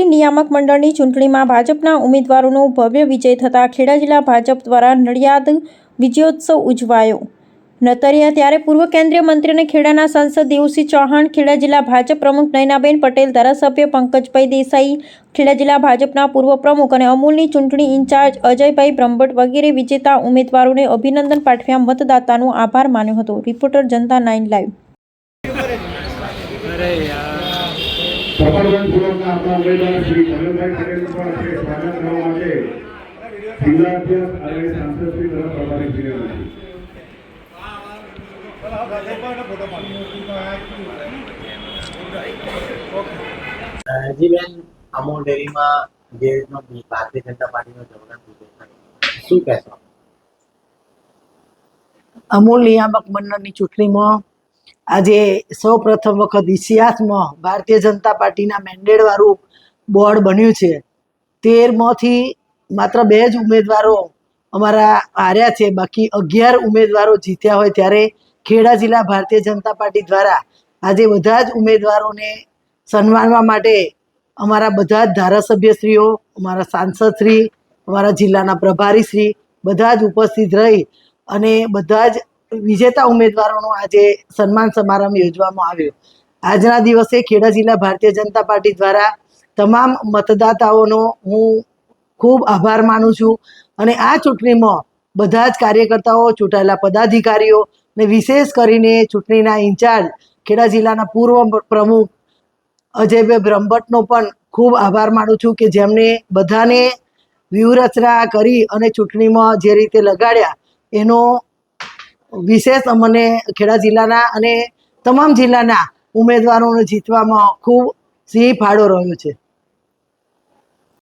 નિયામક મંડળની ચૂંટણીમાં ભાજપના ઉમેદવારોનો ભવ્ય વિજય થતાં ખેડા જિલ્લા ભાજપ દ્વારા નડિયાદ વિજયોત્સવ ઉજવાયો. નતરિયા ત્યારે પૂર્વ કેન્દ્રીય મંત્રી અને ખેડાના સાંસદ દેવસિંહ ચૌહાણ, ખેડા જિલ્લા ભાજપ પ્રમુખ નયનાબેન પટેલ, ધારાસભ્ય પંકજભાઈ દેસાઈ, ખેડા જિલ્લા ભાજપના પૂર્વ પ્રમુખ અને અમૂલની ચૂંટણી ઇન્ચાર્જ અજયભાઈ બ્રહ્મભટ્ટ વગેરે વિજેતા ઉમેદવારોને અભિનંદન પાઠવ્યા. મતદાતાનો આભાર માન્યો હતો. Reporter Janta nine live. સુરતના ઉમેદવાર શ્રી ધનંજયભાઈ પટેલનું પણ આપણે સ્વાગત કરવા માટે જિલ્લા અધ્યક્ષ અને સાંસદ તરફ પ્રભારી શ્રી વિનંતી. હજીબેન અમૂલ ડેરીમાં જે રીતનો ભારતીય જનતા પાર્ટીનો જબરદસ્ત શું કહેશો અમૂલ નિયામક મંડળની ચૂંટણીમાં આજે સૌ પ્રથમ વખત ઇતિહાસમાં ભારતીય જનતા પાર્ટીના મેન્ડેડવાળું બોર્ડ બન્યું છે. તેરમાંથી માત્ર બે જ ઉમેદવારો અમારા હાર્યા છે. બાકી અગિયાર ઉમેદવારો જીત્યા હોય ત્યારે ખેડા જિલ્લા ભારતીય જનતા પાર્ટી દ્વારા આજે બધા જ ઉમેદવારોને સન્માનવા માટે અમારા બધા જ ધારાસભ્યશ્રીઓ, અમારા સાંસદશ્રી, અમારા જિલ્લાના પ્રભારીશ્રી બધા જ ઉપસ્થિત રહી અને બધા જ વિજેતા ઉમેદવારોનો આજે સન્માન સમારંભ યોજવામાં આવ્યો. આજના દિવસે ખેડા જિલ્લા ભારતીય જનતા પાર્ટી દ્વારા તમામ મતદાતાઓનો હું ખૂબ આભાર માનું છું અને આ ચૂંટણીમાં બધા જ કાર્યકર્તાઓ, ચૂંટાયેલા પદાધિકારીઓ ને વિશેષ કરીને ચૂંટણીના ઇન્ચાર્જ, ખેડા જિલ્લાના પૂર્વ પ્રમુખ અજયભાઈ બ્રહ્મભટ્ટનો પણ ખૂબ આભાર માનું છું કે જેમણે બધાને વ્યૂહરચના કરી અને ચૂંટણીમાં જે રીતે લગાડ્યા, એનો વિશેષ અમને ખેડા જિલ્લાના અને તમામ જિલ્લાના ઉમેદવારોને જીતવામાં ખૂબ સિંહ ફાળો રહ્યો છે.